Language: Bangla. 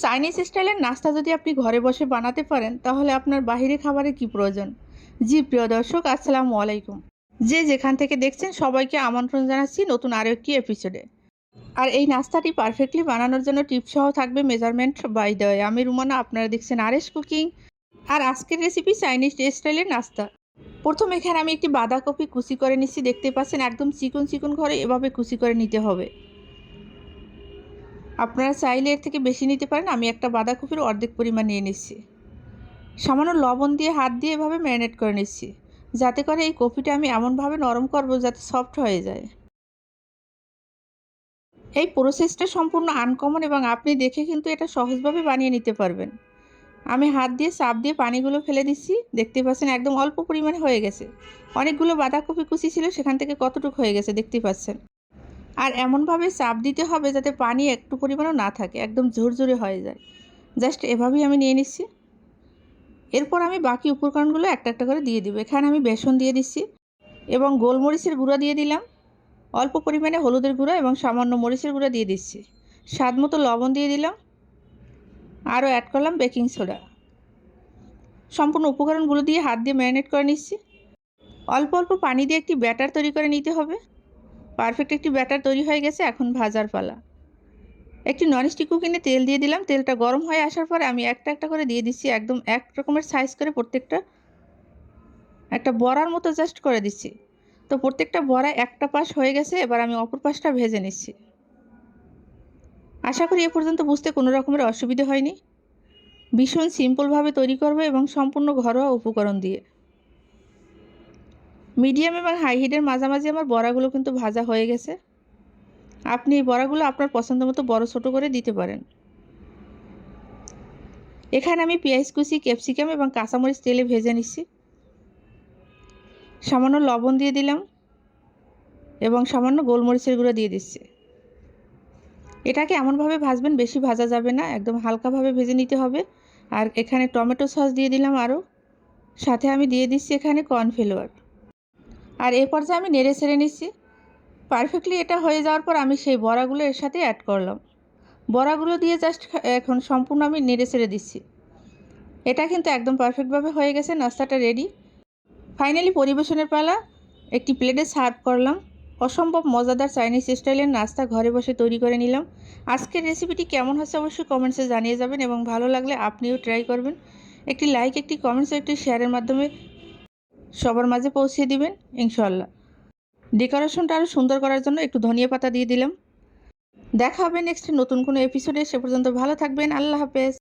চাইনিজ স্টাইলের নাস্তা যদি আপনি ঘরে বসে বানাতে পারেন, তাহলে আপনার বাইরে খাবারের কি প্রয়োজন? জি, প্রিয় দর্শক, আসসালামু আলাইকুম। যে যেখান থেকে দেখছেন, সবাইকে আমন্ত্রণ জানাচ্ছি নতুন আরও একটি এপিসোডে আর এই নাস্তাটি পারফেক্টলি বানানোর জন্য টিপ সহ থাকবে মেজারমেন্ট বাই দেয় আমি রুমানা, আপনারা দেখছেন আরেস কুকিং আর আজকের রেসিপি চাইনিজ স্টাইলের নাস্তা। প্রথম এখানে আমি একটি বাঁধাকপি কুচি করে নিচ্ছি। দেখতে পাচ্ছেন একদম চিকন চিকন করে এভাবে কুচি করে নিতে হবে। আপনারা চাইলে এর থেকে বেশি নিতে পারেন। আমি একটা বাঁধাকপির অর্ধেক পরিমাণ নিয়ে নিচ্ছি। সামান্য লবণ দিয়ে হাত দিয়ে এভাবে ম্যারিনেট করে নিচ্ছি। যাতে করে এই কপিটা আমি এমনভাবে নরম করব যাতে সফট হয়ে যায়। এই প্রসেসটা সম্পূর্ণ আনকমন এবং আপনি দেখে কিন্তু এটা সহজভাবে বানিয়ে নিতে পারবেন। আমি হাত দিয়ে চাপ দিয়ে পানিগুলো ফেলে দিচ্ছি। দেখতে পাচ্ছেন একদম অল্প পরিমাণে হয়ে গেছে। অনেকগুলো বাঁধাকপি কুচি ছিল, সেখান থেকে কতটুকু হয়ে গেছে দেখতে পাচ্ছেন। আর এমনভাবে চাপ দিতে হবে যাতে পানি একটু পরিমাণও না থাকে, একদম ঝুরঝুরে হয়ে যায়। জাস্ট এভাবেই আমি নিয়ে নিচ্ছি। এরপর আমি বাকি উপকরণগুলো একটা একটা করে দিয়ে দিব। এখানে আমি বেসন দিয়ে দিচ্ছি এবং গোলমরিচের গুঁড়া দিয়ে দিলাম। অল্প পরিমাণে হলুদের গুঁড়া এবং সামান্য মরিচের গুঁড়া দিয়ে দিচ্ছি। স্বাদ মতো লবণ দিয়ে দিলাম। আরও অ্যাড করলাম বেকিং সোডা। সম্পূর্ণ উপকরণগুলো দিয়ে হাত দিয়ে ম্যারিনেট করে নিচ্ছি। অল্প অল্প পানি দিয়ে একটি ব্যাটার তৈরি করে নিতে হবে। পারফেক্ট একটি ব্যাটার তৈরি হয়ে গেছে, এখন ভাজার পালা। একটি ননস্টিক কুকিংয়ে তেল দিয়ে দিলাম, তেলটা গরম হয়ে আসার পরে আমি একটা একটা করে দিয়ে দিচ্ছি, একদম এক রকমের সাইজ করে প্রত্যেকটা, একটা বড়ার মতো জাস্ট করে দিচ্ছি। তো প্রত্যেকটা বড়া একটা পাশ হয়ে গেছে, এবার আমি অপর পাশটা ভেজে নিচ্ছি। আশা করি এ পর্যন্ত বুঝতে কোনো রকমের অসুবিধে হয়নি। ভীষণ সিম্পলভাবে তৈরি করব এবং সম্পূর্ণ ঘরোয়া উপকরণ দিয়ে। মিডিয়াম এবং হাই হিটের মাঝামাঝি আমার বড়াগুলো কিন্তু ভাজা হয়ে গেছে। আপনি এই বড়াগুলো আপনার পছন্দ মতো বড় ছোটো করে দিতে পারেন। এখানে আমি পেঁয়াজ কুচি, ক্যাপসিকাম এবং কাঁচামরিচ তেলে ভেজে নিচ্ছি। সামান্য লবণ দিয়ে দিলাম এবং সামান্য গোলমরিচের গুঁড়ো দিয়ে দিচ্ছি। এটাকে এমনভাবে ভাজবেন বেশি ভাজা যাবে না, একদম হালকাভাবে ভেজে নিতে হবে। আর এখানে টমেটো সস দিয়ে দিলাম আরও। সাথে আমি দিয়ে দিচ্ছি এখানে কর্নফ্লাওয়ার আর এ পর্যায়ে আমি নেড়ে ছেড়ে নিচ্ছি। পারফেক্টলি এটা হয়ে যাওয়ার পর আমি সেই বড়াগুলো এর সাথে অ্যাড করলাম। বড়াগুলো দিয়ে জাস্ট এখন সম্পূর্ণ আমি নেড়ে ছেড়ে দিচ্ছি। এটা কিন্তু একদম পারফেক্টভাবে হয়ে গেছে, নাস্তাটা রেডি ফাইনালি পরিবেশনের পালা, একটি প্লেটে সার্ভ করলাম। অসম্ভব মজাদার চাইনিজ স্টাইলের নাস্তা ঘরে বসে তৈরি করে নিলাম। আজকের রেসিপিটি কেমন হচ্ছে অবশ্যই কমেন্টসে জানিয়ে যাবেন এবং ভালো লাগলে আপনিও ট্রাই করবেন। একটি লাইক একটি কমেন্টস একটি শেয়ারের মাধ্যমে সবার মাঝে পৌঁছিয়ে দিবেন ইনশাল্লাহ ডেকোরেশনটা আরও সুন্দর করার জন্য একটু ধনিয়া পাতা দিয়ে দিলাম। দেখা হবে নেক্সট নতুন কোনো এপিসোডে সে পর্যন্ত ভালো থাকবেন, আল্লাহ হাফেজ।